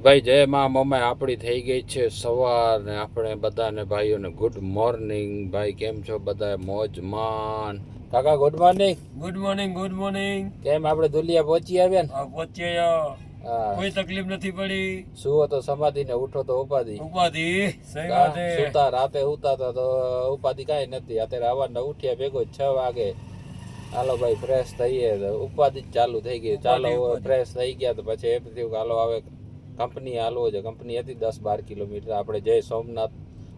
ભાઈ જય મા મમ્મી આપણી થઈ ગઈ છે સવાર ને આપણે બધાને ભાઈઓને ગુડ મોર્નિંગ ભાઈ કેમ છો બધા મોજમાન. કાકા good morning good morning good morning કેમ? આપણે દુલિયા પહોંચી આવ્યા ને? આ પહોંચ્યા કોઈ તકલીફ નથી પડી. સુવો તો સમાધિ ને ઉઠો તો ઉપાધિ. ઉપાધિ? સુતા રાતે ઉતા તો ઉપાધિ કઈ નથી. અત્યારે આવવાના ઉઠ્યા ભેગો છ વાગે. હાલો ભાઈ ફ્રેશ થઈએ. ઉપાધિ જ ચાલુ થઈ ગઈ. ચાલો ફ્રેશ થઈ ગયા તો પછી એમ થયું હાલો હવે કંપની હાલવો છે. કંપની હતી દસ બાર કિલોમીટર. આપણે જય સોમનાથ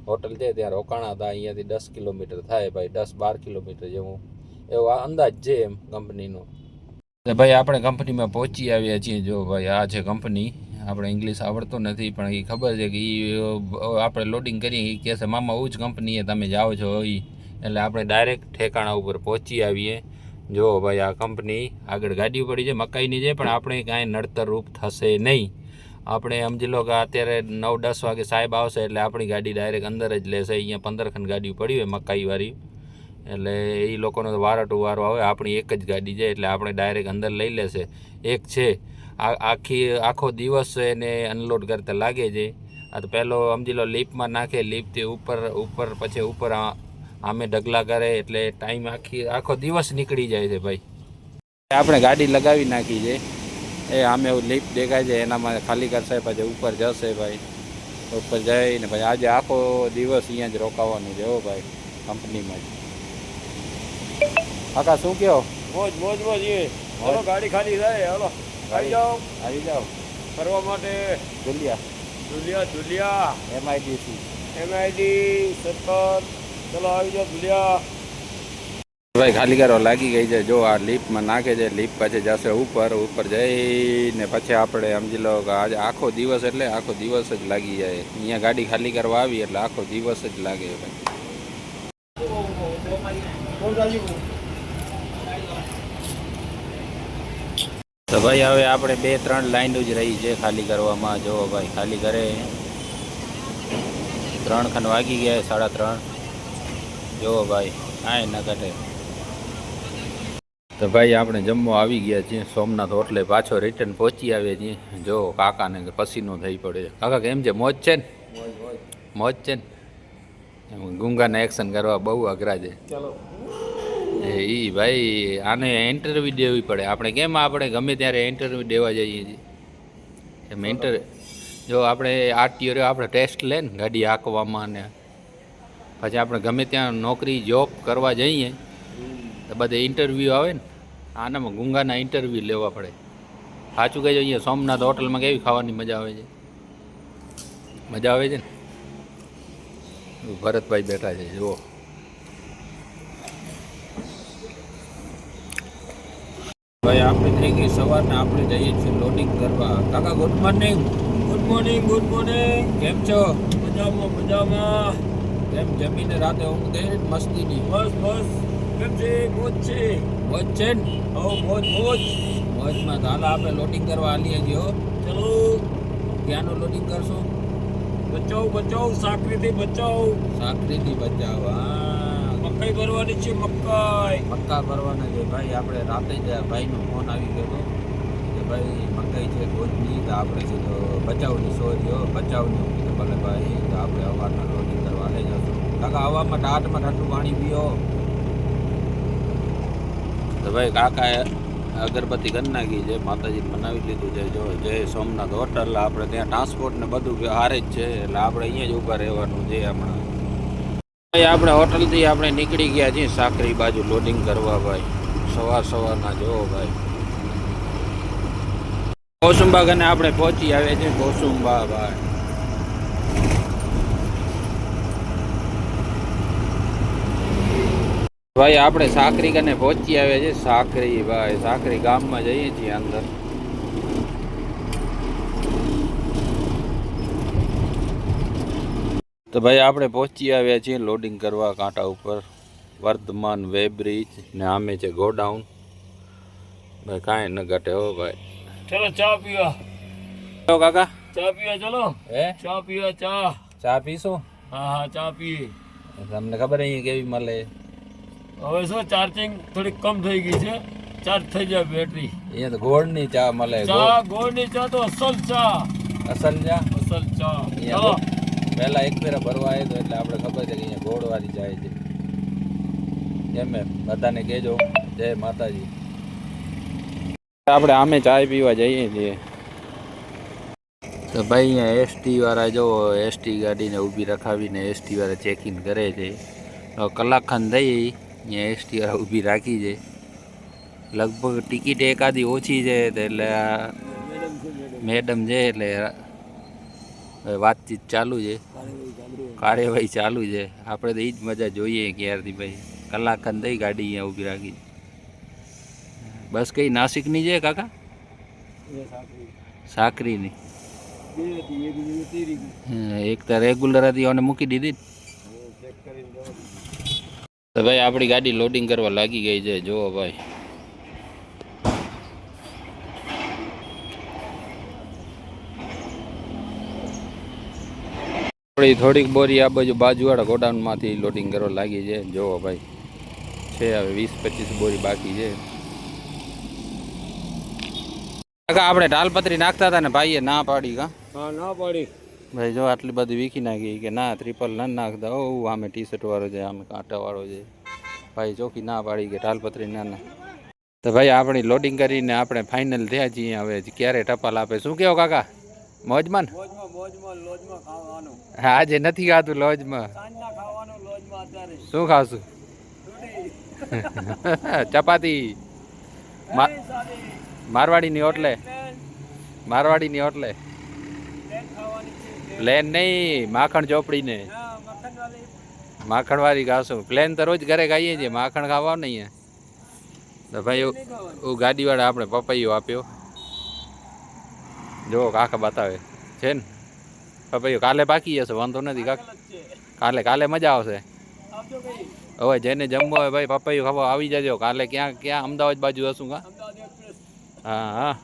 હોટલ છે ત્યાં રોકાણા હતા. અહીંયાથી દસ કિલોમીટર થાય ભાઈ. દસ બાર કિલોમીટર જેવું. એવો અંદાજ છે એમ કંપનીનો. ભાઈ, આપણે કંપનીમાં પહોંચી આવ્યા છીએ. જો ભાઈ, આ છે કંપની. આપણે ઇંગ્લિશ આવડતો નથી, પણ એ ખબર છે કે એ આપણે લોડિંગ કરીએ. એ કહેશે મામા ઉજ કંપનીએ તમે જાઓ છો એ એટલે આપણે ડાયરેક્ટ ઠેકાણા ઉપર પહોંચી આવીએ. જો ભાઈ, આ કંપની આગળ ગાડી પડી છે, મકાઈની છે, પણ આપણે કાંઈ નડતર રૂપ થશે નહીં. આપણે સમજી લો કે અત્યારે નવ દસ વાગે સાહેબ આવશે એટલે આપણી ગાડી ડાયરેક્ટ અંદર જ લેશે. અહીંયા પંદર ખંડ ગાડી પડી હોય મકાઈવાળી. એટલે એ લોકોનો તો વારો આવે. આપણી એક જ ગાડી છે એટલે આપણે ડાયરેક્ટ અંદર લઈ લેશે. એક છે. આ આખી, આખો દિવસ એને અનલોડ કરતા લાગે છે. આ તો પહેલો સમજી લો લીપમાં નાખે લીપથી ઉપર ઉપર, પછી ઉપર આમે ઢગલા કરે એટલે ટાઈમ આખી, આખો દિવસ નીકળી જાય છે ભાઈ. આપણે ગાડી લગાવી નાખી છે. એ આમે એવું લીપ દેખાય છે એનામાં ખાલી કરશે પછી ઉપર જશે ભાઈ. ઉપર જઈને પછી આજે આખો દિવસ અહીંયા જ રોકાવાનું છે હો ભાઈ કંપનીમાં જ. કાકા શું કહો? મોજ મોજ મોજ એ. હલો ગાડી ખાલી થાય હાલો. આવી જાઓ. આવી જાઓ. ફરવા માટે. ધુલિયા ધુલિયા દુલિયા. એમઆઈડીસી એમઆઈડી સત્તર. ચલો આવી જાઓ દુલિયા. ભાઈ, ખાલી કરો, લાગી ગઈ છે. જો આ લીપમાં નાખે છે લીપ પછી જશે ઉપર ઉપર જઈને પછી આપણે સમજી લો કે આજે આખો દિવસ એટલે આખો દિવસ જ લાગી જાય. અહીંયા ગાડી ખાલી કરવા આવી એટલે આખો દિવસ જ લાગે ભાઈ. તો ભાઈ, હવે આપણે બે, ત્રણ લાઈન જ રહી છે ખાલી કરવામાં. જો ભાઈ, ખાલી કરે. ત્રણ ખંડ વાગી ગયા સાડા ત્રણ. જો ભાઈ હા ન ઘટે. તો ભાઈ આપણે જમવા આવી ગયા છીએ. સોમનાથ હોટલે પાછો રિટર્ન પહોંચી આવ્યા છીએ જો કાકાને પસીનો થઈ પડે. છે કાકા કેમ છે? મોજ છે ને? મોજ છે ને? એમ ગુંગાને એક્શન કરવા બહુ અઘરા છે. ચલો. એ ઈ ભાઈ આને ઇન્ટરવ્યૂ દેવી પડે. આપણે કેમ આપણે ગમે ત્યારે ઇન્ટરવ્યૂ દેવા જઈએ છીએ? એમ ઇન્ટર જો આપણે આરટીઓ આપણે ટેસ્ટ લે ને ગાડી હાંકવામાં ને. પછી આપણે ગમે ત્યાં નોકરી જોબ કરવા જઈએ. તો બધે ઇન્ટરવ્યૂ આવે ને આનામાં ગુંગાના ઇન્ટરવ્યૂ લેવા પડે. સાચું કહેજો અહીંયા સોમનાથ હોટલમાં કેવી ખાવાની મજા આવે છે? મજા આવે છે ને? ભરતભાઈ બેઠા છે જુઓ. ભાઈ આપણે થઈ ગઈ સવારના આપણે જઈએ છીએ લોડિંગ કરવા. કાકા good morning good morning good morning કેમ છો? મજામાં મજામાં. કેમ જમીને રાતે ઊંઘ દે મસ્તીની. બસ બસ. કેમ છે મોજ છે. મોજ છે ને? હો મોજ મોજ. મોજમાં તો આપણે લોડિંગ કરવા હાલીએ ગયો ચલો. ક્યાંનું લોડિંગ કરશો? બચાવ બચાવ સાકરીથી બચાવ. સાકરીથી બચાવ હા. મકાઈ ભરવાની છે મકાઈ. મકા ભરવાના છે. ભાઈ આપણે રાતે જ ભાઈનો ફોન આવી ગયો હતો કે ભાઈ મકાઈ છે ગોજની તો આપણે કીધું બચાવની હો. બચાવની કીધું ભલે ભાઈ તો આપણે અવારના લોડિંગ કરવા લઈ જશું. કાકા હવામાં ટાટમાં ઠંડુ પાણી પીઓ. તો ભાઈ કાકાએ અગરબત્તી કરી છે માતાજી બનાવી લીધું છે, જો જય સોમનાથ હોટલ, આપણે ત્યાં ટ્રાન્સપોર્ટ ને બધું હારે જ છે, એટલે આપણે અહીંયા જ ઊભા રહેવાનું છે હમણાં. ભાઈ, આપણે હોટલથી આપણે નીકળી ગયા છીએ સાકરી બાજુ લોડિંગ કરવા ભાઈ. સવાર સવારના જો ભાઈ. કોસુંબા કને આપણે પહોંચી આવ્યા છીએ, કૌસુંબા ભાઈ. ભાઈ આપણે સાકરી કને પહોંચી આવ્યા છીએ. સાકરી ભાઈ સાકરી ગામમાં જઈએ છીએ અંદર. તો ભાઈ આપણે પહોંચી આવ્યા છીએ લોડિંગ કરવા કાંટા ઉપર. વર્ધમાન વે બ્રિજ ને આમે છે ગોડાઉન. ભાઈ કાંઈ ન ઘટે હો ભાઈ. ચલો ચા પીવા. ચલો કાકા. ચા પીવા ચલો. હે? ચા પીવા ચા. ચા પીશું? હા હા ચા પીએ. તમને ખબર અહીંયા કેવી મળે? હવે શું ચાર્જિંગ થોડી કમ થઈ ગઈ છે. ચાર્જ થઈ જાય બેટરી અહીંયા તો ગોળની ચા મળે. ચા ગોળની ચા તો અસલ ચા. અસલ ચા? અસલ ચા. પહેલા એક ફેરા ભરવા આવ્યો તો એટલે આપણે ખબર છે કે અહીંયા ઘોડવાળી જાય છે. એમ એમ. બધાને કહેજો. જય માતાજી. આપણે આમે ચાય પીવા જઈએ છીએ. તો ભાઈ અહીંયા એસટી વાળા જો એસટી ગાડીને ઊભી રખાવીને એસટી વાળા ચેકિંગ કરે છે. કલાક ખંડ થઈ અહીંયા એસટી ઊભી રાખી છે. લગભગ ટિકિટ એકાદી ઓછી છે એટલે આ મેડમ છે એટલે વાતચીત ચાલુ છે. કાર્યવાહી ચાલુ છે. આપણે તો એ જ મજા જોઈએ ક્યારથી ભાઈ કલાક ખંડ થઈ ગાડી અહીંયા ઊભી રાખી. બસ કઈ નાસિકની છે કાકા? સાકરીની. એક તો રેગ્યુલર હતી અને મૂકી દીધી ને. હવે ચેક કરીને જવા તો ભાઈ, આપણી ગાડી લોડિંગ કરવા લાગી ગઈ છે. જુઓ ભાઈ. થોડી થોડીક બોરી આ બાજુ બાજુવાળા ગોડાઉનમાંથી લોડિંગ કરવા લાગી છે. જુઓ ભાઈ. છે હવે વીસ પચીસ બોરી બાકી છે. આપણે ટાલપત્રી નાખતા હતા ને ભાઈએ ના પાડી, કા? ના પાડી. ભાઈ જો આટલી બધી વીખી નાખી કે ના ત્રિપલ ના નાખતા. ઓ આમે ટી શર્ટ વાળો છે આમે કાંટાવાળો છે. ભાઈ ચોખી ના પાડી કે ટાલપત્રી ના ના તો ભાઈ આપણી લોડિંગ કરીને આપણે ફાઇનલ થયા છીએ હવે. ક્યારે ટપાલ આપે? શું કેવો કાકા? મોજમાં હા, આજે નથી ખાતું લોજમાં. શું ખાશું ચપાતી. મારવાડીની ઓટલે મારવાડીની ઓટલે પ્લેન નહીં માખણ ચોપડીને. હા માખણવાળી ખાશું પ્લેન તો રોજ ઘરે ખાઈએ છીએ માખણ ખાવા નહીં તો ભાઈ એવું ગાડીવાળા આપણે પપૈયો આપ્યો. જો કાકા બતાવે. છે ને? પપૈયો કાલે પાકી જશે વાંધો નથી કાકા. કાલે કાલે મજા આવશે. હવે જેને જમવો હોય ભાઈ પપૈયું ખાવા આવી જજો. કાલે ક્યાં ક્યાં અમદાવાદ બાજુ હશું કા? હા હા.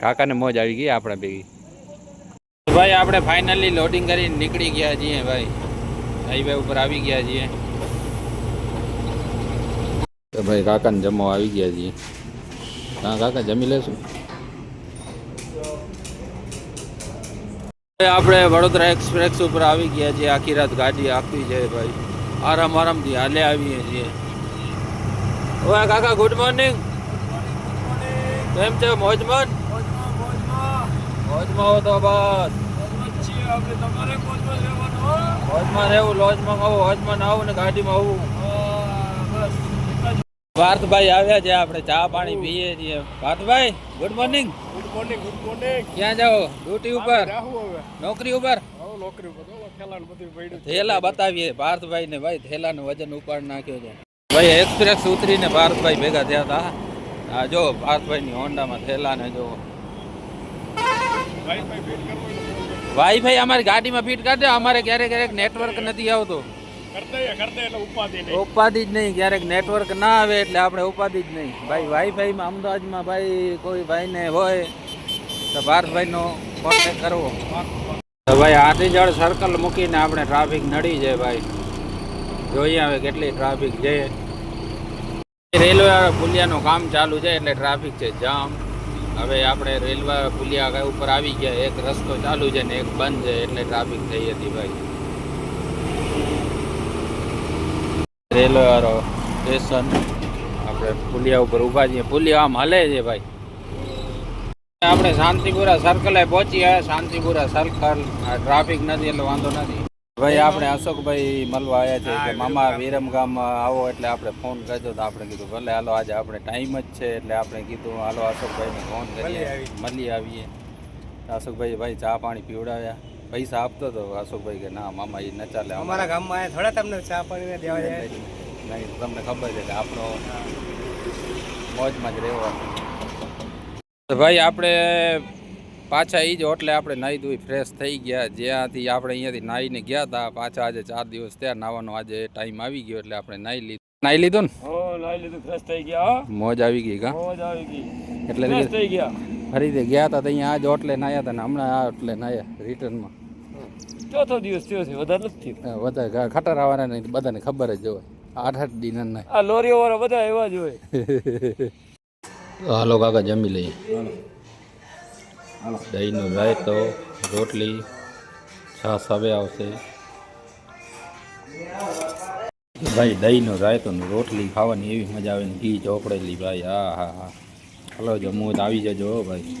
કાકાને મોજ આવી ગઈ આપણે ભેગી. ભાઈ, આપણે ફાઇનલી લોડિંગ કરીને નીકળી ગયા છીએ ભાઈ. હાઈવે ઉપર આવી ગયા છીએ. તો ભાઈ, કાકાને જમવા આવી ગયા છીએ. હા, કાકા, જમી લેશું? હવે આપણે વડોદરા એક્સપ્રેસ ઉપર આવી ગયા છીએ. આખી રાત ગાડી આખી છે ભાઈ. આરામ આરામથી હાલે આવીએ છીએ. ઓય કાકા ગુડ મોર્નિંગ કેમ છે, મોજમાં? મોજમાં મોજમાં. મોજમાં હો તો બસ. હોજમાં રહેવું લોજમાં આવું હોજમાં ના આવું ને ગાડીમાં આવું. પાર્થભાઈ આવ્યા છે આપણે ચા પાણી પીએ છીએ. Bharatbhai good morning good morning good morning ક્યાં જાઓ? ડ્યુટી ઉપર? નોકરી ઉપર? નોકરી ઉપર. તો ખેલાણ બધું પડ્યું થેલા બતાવીએ. ભારતભાઈ ને ભાઈ થેલાનું વજન ઉપાડ નાખ્યો છે. ભાઈ એક્સપ્રેસ ઉતરીને ભારતભાઈ ભેગા થયા હતા. આ જો ભારતભાઈ ની હોન્ડામાં થેલા ને જો. ભાઈ ભાઈ વાઈફાઈ અમારી ગાડીમાં ફિટ કરજો અમારે ક્યારેક ક્યારેક નેટવર્ક નથી આવતું. ઉપાધિ જ નહીં ક્યારેક નેટવર્ક ના આવે એટલે આપણે ઉપાધિ જ નહીં. ભાઈ વાઈફાઈમાં અમદાવાદમાં ભાઈ કોઈ ભાઈને હોય તો ભારતભાઈનો કોન્ટેક કરવો. તો ભાઈ આટીજળ સર્કલ મૂકીને આપણે ટ્રાફિક નડી જાય ભાઈ. જોઈએ હવે કેટલી ટ્રાફિક છે. રેલવે પુલિયાનું કામ ચાલુ છે એટલે ટ્રાફિક છે જામ. હવે આપણે રેલવે પુલિયા ઉપર આવી ગયા. એક રસ્તો ચાલુ છે ને એક બંધ છે, એટલે ટ્રાફિક થઈ હતી ભાઈ. રેલવે વાળો સ્ટેશન આપણે પુલિયા ઉપર ઊભા છીએ. પુલિયા આમ હલે છે ભાઈ. આપણે શાંતિપુરા સર્કલે પહોંચી ગયા. શાંતિપુરા સર્કલ ટ્રાફિક નથી, એટલે વાંધો નથી. ભાઈ આપણે અશોકભાઈ મળવા આવ્યા છે કે મામા વિરમગામ આવો એટલે આપણે ફોન કર્યો તો આપણે કીધું ભલે હાલો આજે આપણે ટાઈમ જ છે. એટલે આપણે કીધું હાલો અશોકભાઈને ફોન કરીએ. મળી આવીએ. અશોકભાઈ ભાઈ ચા પાણી પીવડાવ્યા. પૈસા આપતો હતો અશોકભાઈ કે ના મામા એ ન ચાલે. અમારા ગામમાં આયા થોડા તમને ચા પાણી દેવા નહીં તમને ખબર છે કે આપણો મોજમાં જ રહેવાનું. ભાઈ આપણે પાછા એ જ હોટલે આપણે નાહી ધોઈ ફ્રેશ થઈ ગયા. જ્યાંથી આપણે અહીંયાથી નાહીને ગયા હતા પાછા આજે ચાર દિવસ ત્યાં નાવાનો આજે ટાઈમ આવી ગયો એટલે આપણે નાહી લીધું. નાહી લીધું ને? નાહી લીધું ફ્રેશ થઈ ગયા મોજ આવી ગઈ કા? મોજ આવી ગઈ. એટલે ફ્રેશ થઈ ગયા. ફરીથી ગયા હતા તો અહીંયા આજ હોટલે નાહ્યા હતા ને હમણાં આ હોટલે નાહ્યા રિટર્નમાં ચોથો દિવસ થયો છે વધારે નથી વધારે ખટાર આવવાના નહીં બધાને ખબર જ હોય. આઠ આઠ ડિનર ના આ લોરીઓ વાળા બધા એવા જ હોય. હાલો કાકા જમી લઈએ. દહીંનો રાયતો, રોટલી, છાશ હવે આવશે. ભાઈ, દહીંનો રાયતો રોટલી ખાવાની એવી મજા આવે ને ઘી ચોપડેલી, ભાઈ. હા હા હા હલો જમવું આવી જજો ભાઈ.